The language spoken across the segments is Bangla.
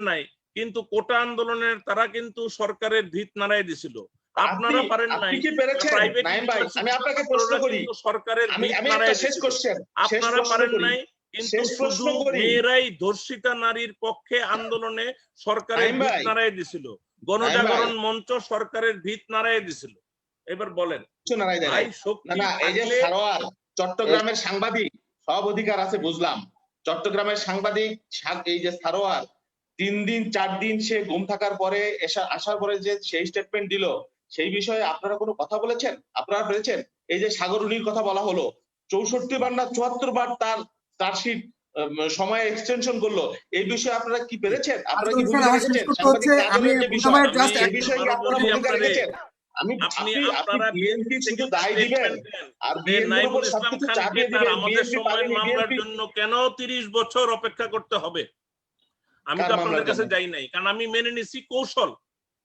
নাই। কিন্তু কোটা আন্দোলনের তারা কিন্তু সরকারের ভিত নাড়াই দিছিল। আপনারা পারেন নাই প্রাইভেট আমি আপনাকে প্রশ্ন করি। সরকারের ভিত নাড়াই। আপনারা পারেন নাই কিন্তু শুধু মেয়েরাই ধর্ষিতা নারীর পক্ষে আন্দোলনে সরকারের ভিত নাড়াই দিছিল। গণজাগরণ মঞ্চ সরকারের ভিত নাড়াই দিছিল। এবার বলেন চট্টগ্রামের সাংবাদিক সব অধিকার আছে বুঝলাম। চট্টগ্রামের সাংবাদিক এই যে সারোয়ার তিন দিন চার দিন সে ঘুম থাকার পরে এসা- আসার পরে যে সেই স্টেটমেন্ট দিল সেই বিষয়ে আপনারা কোনো কথা বলেছেন? আপনারা পেরেছেন এই যে সাগরুনির কথা বলা হলো চৌষট্টি বার না চুয়াত্তর বার তার চার্জশিট সময় এক্সটেনশন করল এই বিষয়ে আপনারা কি পেরেছেন? আপনারা কি ভূমিকা রেখেছেন? বিষয়, কি আপনারা ভূমিকা রেখেছেন আমি আপনি আপনি আপনি আপনারা বিএনপি শুধু দায় দিবেন। আর যে বিএনপির নাইমুল উপর সবকিছু চাপিয়ে দিবেন। আমাদের সময়ের মামলার জন্য কেন তিরিশ বছর অপেক্ষা করতে হবে? আমি তো আপনাদের কাছে যাই নাই কারণ আমি মেনে নিছি কৌশল।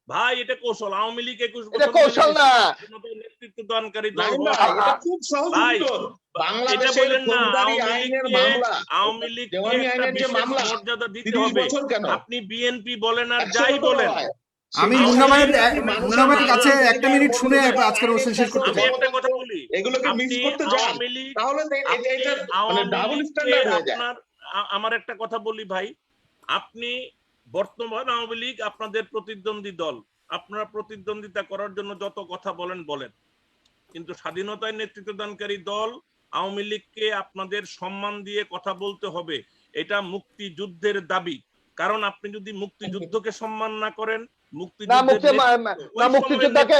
ভাই এটা কৌশল। আওয়ামী লীগ একুশ বছর কৌশল না। নেতৃত্ব দানকারী দল ভাই, খুব সহজ এটা বলেন না আওয়ামী মর্যাদা দিতে হবে। আপনি বিএনপি বলেন আর যাই বলেন। আমি মুন্না ভাইয়ের মুন্না ভাইয়ের কাছে একটা মিনিট শুনে আজকের অনুষ্ঠান শেষ করতে চাই। একটা কথা বলি। এগুলোকে মিস করতে যান। তাহলে তো এ- আপনি এটা মানে ডাবল স্ট্যান্ডার্ড হয়ে যায়। আমার একটা কথা বলি ভাই। আপনি বর্তমান আওয়ামী লীগ আপনাদের প্রতিদ্বন্দ্বী দল। আপনারা প্রতিদ্বন্দ্বিতা করার জন্য যত কথা বলেন বলেন। কিন্তু স্বাধীনতায় নেতৃত্বদানকারী দল আওয়ামী লীগকে আপনাদের সম্মান দিয়ে কথা বলতে হবে এটা মুক্তিযুদ্ধের দাবি। কারণ আপনি যদি মুক্তিযুদ্ধকে সম্মান না করেন মুক্তিযোদ্ধাকে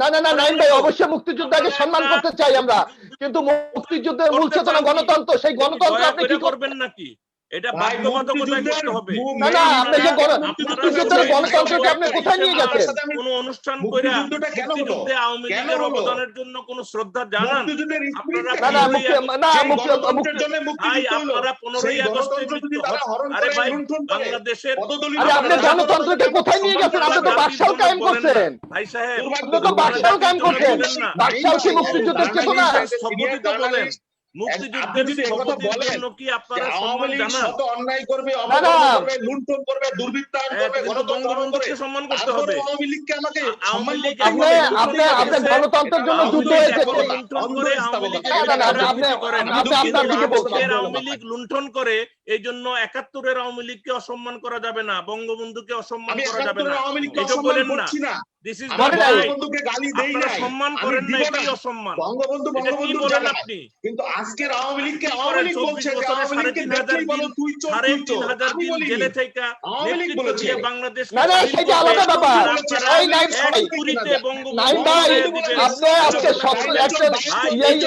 না না না নাইম ভাই অবশ্যই মুক্তিযোদ্ধাকে সম্মান করতে চাই আমরা। কিন্তু মুক্তিযুদ্ধের মূল চেতনা গণতন্ত্র সেই গণতন্ত্র আপনি কি করবেন নাকি? এটা হবে? না আপনি যে গণতন্ত্রকে আপনি কোথায় নিয়ে গেছেন কোন অনুষ্ঠান করে কেন হলো? আওয়ামী লীগের অবদানের জন্য কোন শ্রদ্ধা জানান? মুক্তিযুদ্ধের আপনারা spirit না না না সেই মুক্তি গণতন্ত্রের মুক্তি জন্য ভাই মুক্তিযুদ্ধ হলো। আপনারা পনেরোই সেই আগস্টে গণতন্ত্র যদি তারা হরণ আরে ভাই বাংলাদেশের আরে আপনি গণতন্ত্রকে কোথায় নিয়ে গেছেন আপনি তো বাকশাল কায়েম করছেন। ভাই সাহেব আপনি তো বাকশাল কায়েম করছেন। বাকশাল কি মুক্তিযুদ্ধের চেতনা? স্থপতি তো বলেন। গণতন্ত্রের জন্য যুদ্ধ হয়েছে। আওয়ামী লীগ লুণ্ঠন করে এই জন্য একাত্তরের আওয়ামী লীগকে অসম্মান করা যাবে না বঙ্গবন্ধুকে অসম্মান করা যাবে না। এটা বলেন না দিস ইজ। বঙ্গবন্ধুকে গালি দেই আপনারা সম্মান করেন না। এটাই অসম্মান? বঙ্গবন্ধু কি বঙ্গবন্ধু বলেন আপনি? কিন্তু আজকের আওয়ামী লীগকে আওয়ামী লীগ বলছে যে আওয়ামী লীগকে হাজার বলো তুই চোর তুই চোর। আমি দিন জেলে থেকে আওয়ামী লীগ নেতৃত্ব বলেছে। দিয়ে বাংলাদেশ না, না, সেটা আলাদা ব্যাপার। এই নাইম ভাই, নাইম ভাই, আপনি আজকে সত্য একটা এই-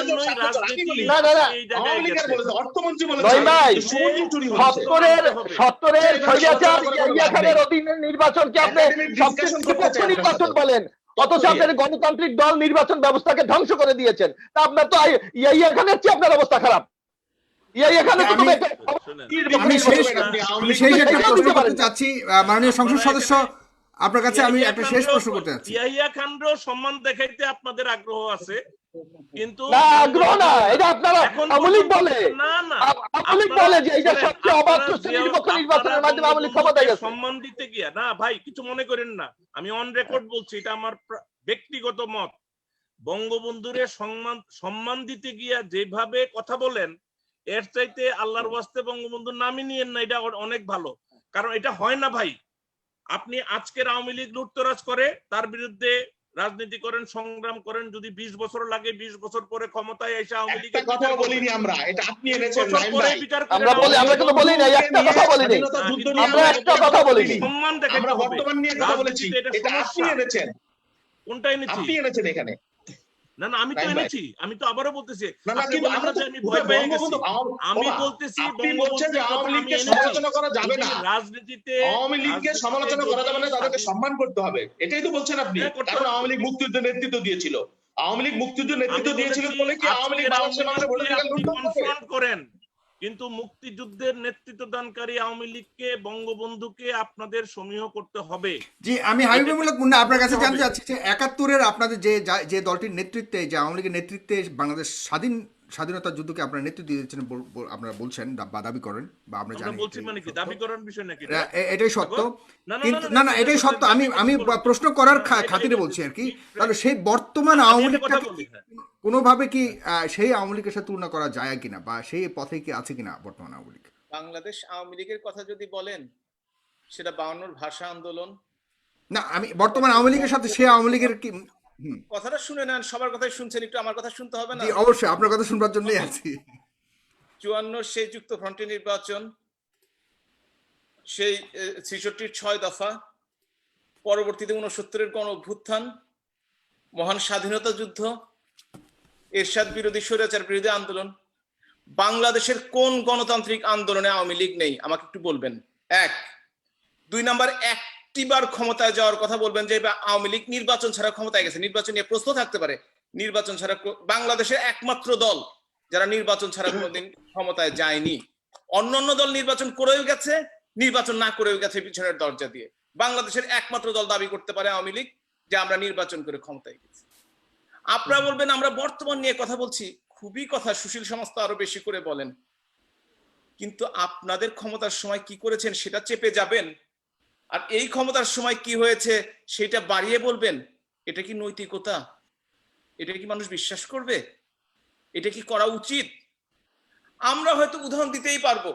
না, না, না। আওয়ামী লীগের বলেছে অর্থমন্ত্রী বলেছে। নয় ভাই, যে সুমন চুরি হয়েছে সত্তরের সত্তরের স্বৈরাচার অধীনে নির্বাচনকে আপনি সবচেয়ে সুপক্ষ নির্বাচন বলেন। অথচ আপনার গণতান্ত্রিক দল নির্বাচন ব্যবস্থাকে ধ্বংস করে দিয়েছেন। তা আপনার তো খানের চেয়ে আপনার অবস্থা খারাপ। খানের আমি- শেষ একটা প্রশ্ন করতে চাচ্ছি মাননীয় সংসদ সদস্য আপনার কাছে আমি একটা শেষ প্রশ্ন করতে চাচ্ছি ইয়াহিয়া খানরও সম্মান দেখাইতে আপনাদের আগ্রহ আছে কিন্তু না আগ্রহ না এটা আপনারা পর্যন্ত- বলে। না না আপনারা- বলে যে এটা সবচেয়ে অবাধ আপনারা সুষ্ঠু জিয়া- নিরপেক্ষ নির্বাচনের মাধ্যমে আওয়ামী লীগ ক্ষমতায় গেছে। সম্মান দিতে গিয়া না ভাই কিছু মনে করেন না। আমি অন রেকর্ড বলছি এটা আমার ব্যক্তিগত মত। বঙ্গবন্ধুরে সম্মান সম্মান দিতে গিয়া যেভাবে কথা বলেন এর চাইতে আল্লাহর ওয়াস্তে বঙ্গবন্ধুর নামই নিয়েন না এটা অনেক ভালো। কারণ এটা হয় না ভাই। আপনি আজকের আওয়ামী লীগ লুটতরাজ করে তার বিরুদ্ধে রাজনীতি করেন সংগ্রাম করেন যদি বিশ বছর লাগে বিশ বছর পরে ক্ষমতায় এসে আওয়ামী লীগের কথা বলিনি আমরা এটা আপনি এনেছেন আমরা বলি আমরা কিন্তু বলি নাই একটা কথা বলিনি স্বাধীনতা না, যুদ্ধ কিন্তু নিয়ে আমরা একটা কথা বলিনি। সম্মান দেখাইতে আমরা বর্তমান নিয়ে কথা বলেছি। এটা এটা আপনি এনেছেন। কোনটা এনেছি? আপনি এনেছেন এখানে। না না আমি তো এনেছি। আমি তো আবারও বলতেছি আমি ভয় পেয়ে গেছি আমি বলতেছি সমালোচনা করা যাবে না। রাজনীতিতে আওয়ামী লীগকে সমালোচনা করা যাবে না তাদেরকে সম্মান করতে হবে। এটাই তো বলছেন আপনি। হ্যাঁ, কারণ আওয়ামী লীগ মুক্তিযুদ্ধ নেতৃত্ব দিয়েছিল। আওয়ামী লীগ মুক্তিযুদ্ধ নেতৃত্ব দিয়েছিল বলে কি আওয়ামী লীগ বাংলাদেশের মানুষের ভোটাধিকার লুণ্ঠন করেন। কিন্তু মুক্তিযুদ্ধের নেতৃত্ব দানকারী আওয়ামী লীগকে বঙ্গবন্ধুকে আপনাদের সমীহ করতে হবে। জি আমি হাবিবুল্লাহ মুন্না আপনার কাছে জানতে চাচ্ছি যে একাত্তরের আপনাদের যে যে দলটির নেতৃত্বে যে আওয়ামী লীগের নেতৃত্বে বাংলাদেশ স্বাধীন স্বাধীনতা যুদ্ধকে আপনারা নেতৃত্ব দিয়েছেন আপনারা বলছেন বা দাবি করেন বা আমরা জানি বলছি এটাই মানে কি সত্য। দাবি করার বিষয় নাকি? এটাই সত্য। না, না, কিন্তু এটাই সত্য। আমি আমি প্রশ্ন করার খাতিরে বলছি আর কি। তাহলে সেই বর্তমান আওয়ামী লীগটাকে হ্যাঁ। কোনোভাবে কি আহ, সেই আওয়ামী লীগের সাথে তুলনা করা যায় কিনা বা সেই পথে কি আছে কিনা বর্তমান আওয়ামী লীগ? বাংলাদেশ আওয়ামী লীগের কথা যদি বলেন সেটা বাউন্নর ভাষা আন্দোলন। না আমি বর্তমান আওয়ামী লীগের সাথে সেই আওয়ামী লীগের কি কথাটা শুনে নেন সবার কথাই শুনছেন একটু আমার কথা শুনতে হবে না? অবশ্যই আপনার কথা শুনবার জন্যই আছি। চুয়ান্ন সেই যুক্ত ফ্রন্টের নির্বাচন সেই ছেষট্টির ছয় দফা পরবর্তীতে উনসত্তরের গণ অভ্যুত্থান মহান স্বাধীনতা যুদ্ধ এরশাদ বিরোধী স্বৈরাচার বিরোধী আন্দোলন বাংলাদেশের কোন গণতান্ত্রিক আন্দোলনে আওয়ামী লীগ নেই? আমাকে একটু বলবেন। এক। দুই নাম্বার একটিবার ক্ষমতায় যাওয়ার কথা বলবেন যে আওয়ামী লীগ নির্বাচন ছাড়া ক্ষমতায় গেছে। নির্বাচন নিয়ে প্রশ্ন থাকতে পারে। নির্বাচন ছাড়া বাংলাদেশের একমাত্র দল যারা নির্বাচন ছাড়া কোনোদিন ক্ষমতায় যায়নি। অন্যান্য দল নির্বাচন করেও গেছে, নির্বাচন না করেও গেছে পিছনের দরজা দিয়ে। বাংলাদেশের একমাত্র দল দাবি করতে পারে আওয়ামী লীগ যে আমরা নির্বাচন করে ক্ষমতায় গেছি। আপনারা বলবেন, আমরা বর্তমান নিয়ে কথা বলছি। খুবই কথা, সুশীল সমস্ত আরও বেশি করে বলেন। কিন্তু আপনাদের ক্ষমতার সময় কি করেছেন সেটা চেপে যাবেন? আর এই ক্ষমতার সময় কি হয়েছে সেটা বাড়িয়ে বলবেন? এটা কি নৈতিকতা? এটা কি মানুষ বিশ্বাস করবে? এটা কি করা উচিত? আমরা হয়তো উদাহরণ দিতেই পারব।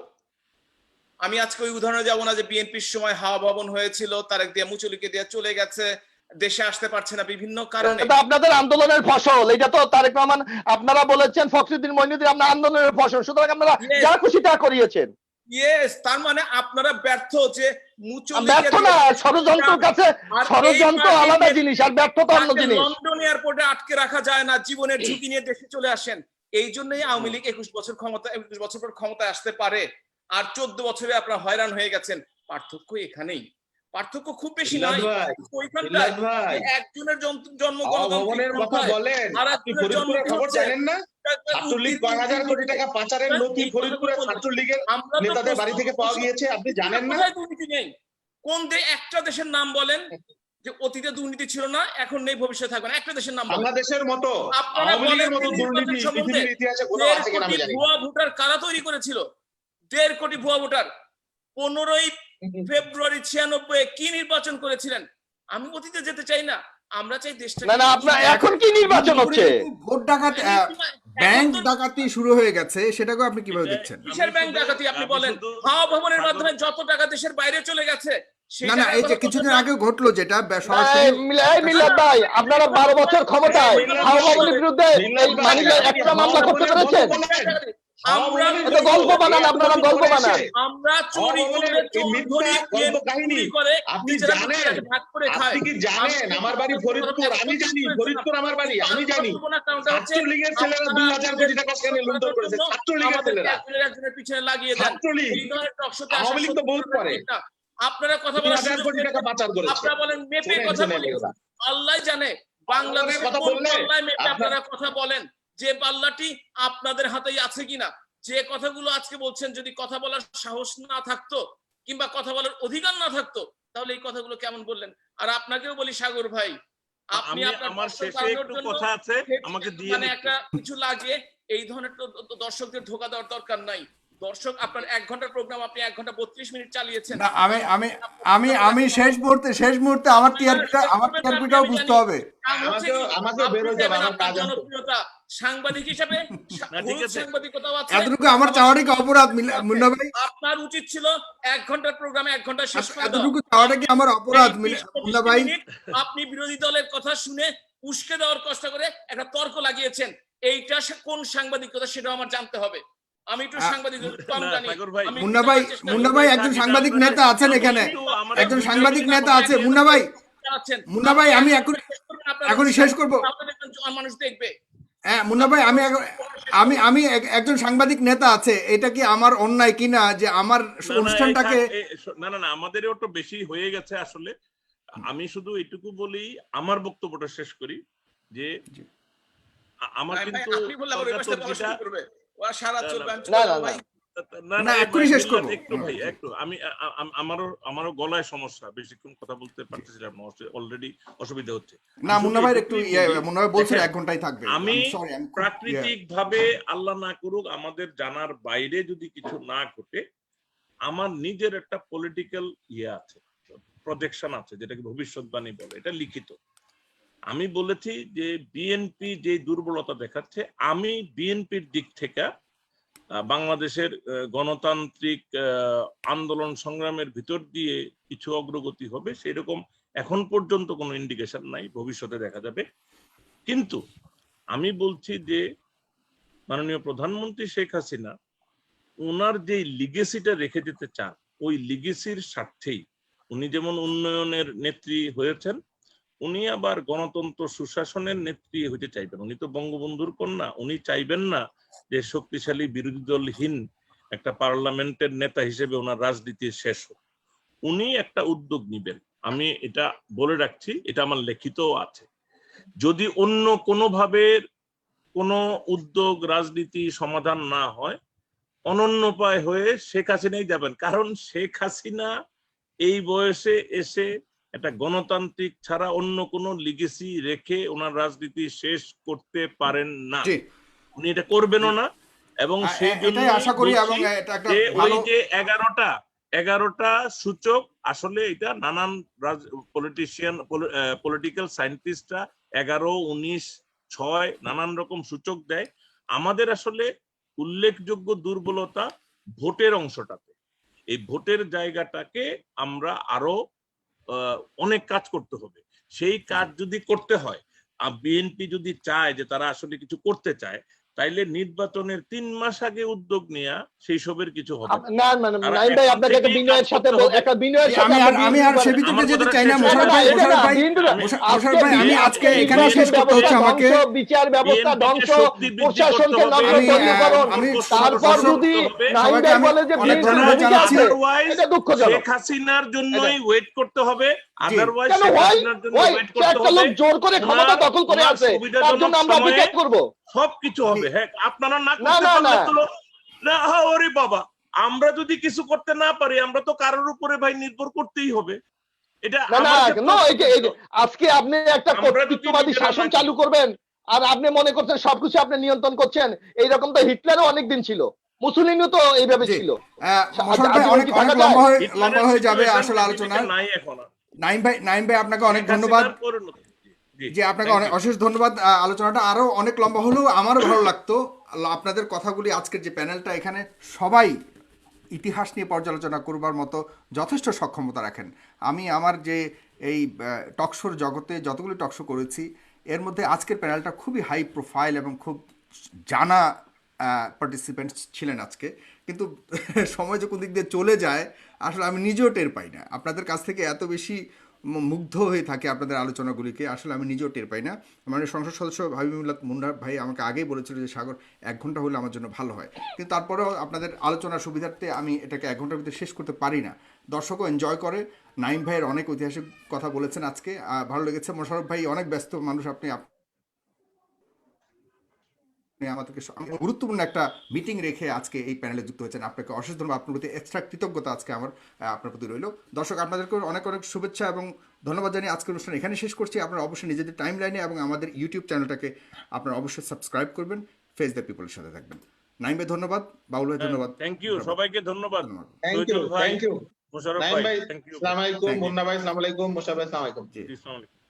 আমি আজকে ওই উদাহরণে যাব না যে বিএনপির সময় হাওয়া ভবন হয়েছিল তারেক দিয়ে মুচলিকে দিয়ে চলে গেছে দেশে আসতে পারছে না বিভিন্ন কারণে। এটা আপনাদের আন্দোলনের ফসল এটা তো তারেক রহমান আপনারা বলেছেন ফখরুদ্দিন মইনুদ্দিন আপনার আন্দোলনের ফসল সুতরাং আপনারা যা খুশি তা করিয়েছেন। ইয়েস তার মানে আপনারা ব্যর্থ যে ব্যর্থ না ষড়যন্ত্রের কাছে ষড়যন্ত্র আলাদা জিনিস আর ব্যর্থতা অন্য জিনিস। লন্ডন এয়ারপোর্টে আটকে রাখা যায় না জীবনের ঝুঁকি নিয়ে দেশে চলে আসেন। এই জন্যই আওয়ামী লীগ একুশ বছর ক্ষমতা একুশ বছর পর ক্ষমতায় আসতে পারে। আর চোদ্দ বছরে আপনারা হয়রান হয়ে গেছেন। পার্থক্য এখানেই। পার্থক্য খুব বেশি নয় ভাই, ভাই, একজনের জন্ম- ভবনের কথা বলেন। আর একজনের জন্ম খবর জানেন না? ছাত্রলীগ হাজার কোটি টাকা পাচারের নথি ফরিদপুরের ছাত্রলীগের নেতাদের বাড়ি থেকে পাওয়া গিয়েছে আপনি জানেন না? কোন একটা দেশের নাম বলেন যে অতীতে দুর্নীতি ছিল না এখন নেই ভবিষ্যতে থাকবে না। একটা দেশের নাম বাংলাদেশের মতো ভুয়া ভোটার কারা তৈরি করেছিল? দেড় কোটি ভুয়া ভোটার। পনেরোই ফেব্রুয়ারি ছিয়ানব্বই কি নির্বাচন করেছিলেন? আমি অতীতে যেতে চাই না। আমরা চাই দেশটা না না আপনার এখন কি নির্বাচন হচ্ছে? ভোট ডাকাত ব্যাংক ডাকাতি। শুরু হয়ে গেছে সেটাকে আপনি কীভাবে দেখছেন? কিসের ব্যাংক ডাকাতি আপনি বলেন। হাওয়া ভবনের মাধ্যমে যত টাকা দেশের বাইরে চলে গেছে না না এই যে কিছুদিন। আগে ঘটলো যেটা বে- এই সরাসরি মিলা- এই ভাই আপনারা বারো বছর ক্ষমতায় হাওয়া ভবনের বিরুদ্ধে এই একটা মামলা করতে পেরেছেন? গল্প বানান আপনারা গল্প বানান। আমরা চুরি করে ভবনের এই চোর মিথ্যা ধরি গল্প কাহিনী। আপনি জানেন, নিজেরা ভাগ করে খায়। আপনি কি জানেন আমার বাড়ি ফরিদপুর? আমি জানি ফরিদপুর আমার বাড়ি আমি জানি। ছাত্রলীগের ছেলেরা দুই হাজার কোটি টাকা সেখানে লুণ্ঠন করেছে। ছাত্রলীগের ছেলেরা। একজনের একজনের পিছনে লাগিয়ে ছাত্রলীগ। আওয়ামী লীগ তো বহুত। আপনারা কথা আপনারা বলেন মেপে কথা শোনেন বলি। এগুলা। আল্লাহ জানে। বাংলাদেশে আপনারা কথা বলেন। যে পাল্লাটি আপনাদের হাতেই আছে কিনা? যে কথাগুলো আজকে বলছেন যদি কথা বলার সাহস না থাকতো কিংবা কথা বলার অধিকার না থাকতো তাহলে এই কথাগুলো কেমন বললেন? আর আপনাকেও বলি সাগর ভাই আপনি আপনার কথা আছে আমাকে দিয়ে মানে একটা কিছু লাগে এই ধরনের দর্শকদের ধোকা দেওয়ার দরকার নাই। দর্শক আপনার এক ঘণ্টার প্রোগ্রাম আপনি এক ঘণ্টা বত্রিশ মিনিট চালিয়েছেন। না আমি আমি আমি আমি শেষ মুহূর্তে শেষ মুহূর্তে আমার টিআরপিটা আমার টিআরপিটাও বুঝতে হবে। আমার কাজ জনপ্রিয়তা সাংবাদিক হিসেবে। সাংবাদিকতাও আছে। এতটুকু আমার চাওয়াটা কি অপরাধ মুন্না ভাই? আপনার উচিত ছিল এক ঘণ্টার প্রোগ্রামে এক ঘণ্টা শেষ করে দেওয়া। এতটুকু চাওয়াটা কি আমার অপরাধ এই মিলা- 20 মুন্না ভাই? আপনি বিরোধী দলের কথা শুনে উস্কে দেওয়ার কষ্ট করে একটা তর্ক লাগিয়েছেন। এইটা সে কোন সাংবাদিকতা সেটা আমার জানতে হবে। আমি একটু সাংবাদিক কম জানি। মুন্না ভাই মুন্না ভাই একজন সাংবাদিক নেতা আছেন এখানে। একজন সাংবাদিক নেতা আছে। মুন্না ভাই মুন্না ভাই আমি এখন এখনই শেষ করব। মানুষ দেখবে। হ্যাঁ মুন্না ভাই আমি আমি আমি একজন সাংবাদিক নেতা আছে। এটা কি আমার অন্যায় কিনা যে আমার না, না, অনুষ্ঠানটাকে না না না আমাদেরও তো বেশি হয়ে গেছে আসলে। আমি শুধু এটুকু বলি আমার বক্তব্যটা শেষ করি যে আমার কিন্তু আপনি বললে আবার ওই পাশে বলা তর্কাতর্কিটা- শুরু করবে। ওরা সারা চলবে আমি না, চলবো না, না। ভাই। না না, না এক্ষুনি শেষ করব। একটু ভাই একটু। আমি আ- আ- আমারও আমারও গলায় সমস্যা। বেশিক্ষণ কথা বলতে পারতেছিলাম না অলরেডি অসুবিধা হচ্ছে। না মুন্না ভাই একটু এটুকুই ইয়ে, বলি, মুন্না ভাই বলছিল এক ঘন্টায় থাকবে। আমি সরি আমি খুব- প্রাকৃতিক ভাবে আল্লাহ না করুক আমাদের জানার বাইরে যদি কিছু না ঘটে আমার নিজের একটা পলিটিক্যাল ইয়ে আছে প্রজেকশন আছে যেটাকে ভবিষ্যৎবাণী বলে। এটা লিখিত। আমি বলেছি যে বিএনপি যে দুর্বলতা দেখাচ্ছে, আমি বিএনপির দিক থেকে বাংলাদেশের গণতান্ত্রিক আন্দোলন সংগ্রামের ভিতর দিয়ে কিছু অগ্রগতি হবে, সেরকম এখন পর্যন্ত কোনো ইন্ডিকেশন নাই, ভবিষ্যতে দেখা যাবে। কিন্তু আমি বলছি যে মাননীয় প্রধানমন্ত্রী শেখ হাসিনা ওনার যে লিগেসিটা রেখে যেতে চান, ওই লিগেসির স্বার্থেই উনি যেমন উন্নয়নের নেত্রী হয়েছেন উনি আবার গণতন্ত্র সুশাসনের নেত্রী হইতে চাইবেন। উনি তো বঙ্গবন্ধুর কন্যা। উনি চাইবেন না যে শক্তিশালী বিরোধী দলহীন একটা পার্লামেন্টের নেতা হিসেবে ওনার রাজনীতি শেষ হোক। উনি একটা উদ্যোগ নিবেন। আমি এটা বলে রাখছি, এটা আমার লিখিতও আছে। যদি অন্য কোনোভাবে কোনো উদ্যোগ, রাজনীতি সমাধান না হয় অনন্যপায় হয়ে শেখ হাসিনাই যাবেন। কারণ শেখ হাসিনা এই বয়সে এসে একটা গণতান্ত্রিক ছাড়া অন্য কোনো লিগেসি রেখে ওনার রাজনীতি শেষ করতে পারেন না। উনি এটা করবেনও না এবং সেই জন্য আশা করি এবং ওই যে এগারোটা এগারোটা সূচক আসলে এটা নানান পলিটিশিয়ান পলিটিক্যাল সায়েন্টিস্টরা এগারো উনিশ ছয় নানান রকম সূচক দেয়। আমাদের আসলে উল্লেখযোগ্য দুর্বলতা ভোটের অংশটাতে। এই ভোটের জায়গাটাকে আমরা আরও অনেক কাজ করতে হবে। সেই কাজ যদি করতে হয় বিএনপি যদি চায় যে তারা আসলে কিছু করতে চায় তাইলে নির্বাচনের তিন মাস আগে উদ্যোগ নেওয়া সেই সবের কিছু হবে। না। মানে নাইম ভাই আপনাকে একটা বিনয়ের সাথে করতে বল- হবে। একটা বিনয়ের সাথে আমি আমি আর সে করি। যেতে চাই না শেষ ভাই এটা ভাই বিন্দু না। মোশা- আজকে মোশারফ ভাই আমি আজকে এখানে বিচার শেষ করতে হচ্ছে ব্যবস্থা আমাকে বিচার ধ্বংস প্রশাসনকে তারপর যদি নাইম ভাই বলে যে এটা দুঃখজনক। শেখ হাসিনার জন্যই ওয়েট করতে হবে আদারওয়াইজ কেন শেখ হাসিনার জন্য ওয়েট করতে হবে। জোর করে ক্ষমতা দখল করে আছে তার জন্য আমরা অপেক্ষা করব। সবকিছু হবে হ্যাঁ আপনারা না করতে পারলে না। তো না ওরে বাবা আমরা যদি কিছু করতে না পারি আমরা তো কারোর উপরে ভাই নির্ভর করতেই হবে এটা। আজকে আপনি একটা কর্তৃত্ববাদী শাসন চালু করবেন আর আপনি মনে করছেন সবকিছু আপনি নিয়ন্ত্রণ করছেন এইরকম তো হিটলারও অনেকদিন ছিল মুসলিনও তো এইভাবে ছিল লম্বা হয়ে হয়ে যাবে আসলে আলোচনা। নাইম ভাই নাইম ভাই আপনাকে অনেক ধন্যবাদ। জি, যে আপনাকে অনেক অশেষ ধন্যবাদ আলোচনাটা আরও অনেক লম্বা হলেও আমারও ভালো লাগতো। আপনাদের কথাগুলি আজকের যে প্যানেলটা এখানে সবাই ইতিহাস নিয়ে পর্যালোচনা করবার মতো যথেষ্ট সক্ষমতা রাখেন। আমি আমার যে এই টকশোর জগতে যতগুলি টকশো করেছি এর মধ্যে আজকের প্যানেলটা খুবই হাই প্রোফাইল এবং খুব জানা পার্টিসিপেন্টস ছিলেন আজকে। কিন্তু সময় যে কোন দিক দিয়ে চলে যায় আসলে আমি নিজেও টের পাই না। আপনাদের কাছ থেকে এত বেশি মুগ্ধ হয়ে থাকে আপনাদের আলোচনাগুলিকে। আসলে আমি নিজেও টের পাই না। মানে সংসদ সদস্য হাবিবুল্লাহ মুন্ডার ভাই আমাকে আগেই বলেছিল যে, সাগর, এক ঘণ্টা হলে আমার জন্য ভালো হয়। কিন্তু তারপরেও আপনাদের আলোচনার সুবিধার্থে আমি এটাকে এক ঘণ্টার ভিতরে শেষ করতে পারি না। দর্শকও এনজয় করে। নাইম ভাইয়ের অনেক ঐতিহাসিক কথা বলেছেন আজকে। ভালো লেগেছে। মোশারফ ভাই, অনেক ব্যস্ত মানুষ আপনি আমাদেরকে গুরুত্বপূর্ণ একটা মিটিং রেখে আজকে এই প্যানেলে যুক্ত হয়েছেন। আপনাকে অশেষ ধন্যবাদ। আপনার প্রতি এক্সট্রা কৃতজ্ঞতা আজকে আমার আপনার প্রতি রইল। দর্শক আপনাদেরকে অনেক অনেক শুভেচ্ছা এবং ধন্যবাদ জানিয়ে আজকের অনুষ্ঠান এখানে শেষ করছি। আপনারা অবশ্যই নিজেদের টাইম লাইনে এবং আমাদের ইউটিউব চ্যানেলটাকে আপনারা অবশ্যই সাবস্ক্রাইব করবেন। ফেস দ্য পিপলের সাথে থাকবেন। নাইম ভাই ধন্যবাদ। বাউল ভাই ধন্যবাদ। থ্যাংক ইউ সবাইকে ধন্যবাদ। Thank you thank you Mosharraf ভাই থ্যাংক ইউ আসসালামু আলাইকুম মুন্না ভাই আসসালামু আলাইকুম মোশাররফ ভাই আসসালামু আলাইকুম। জি আসসালামু আলাইকুম।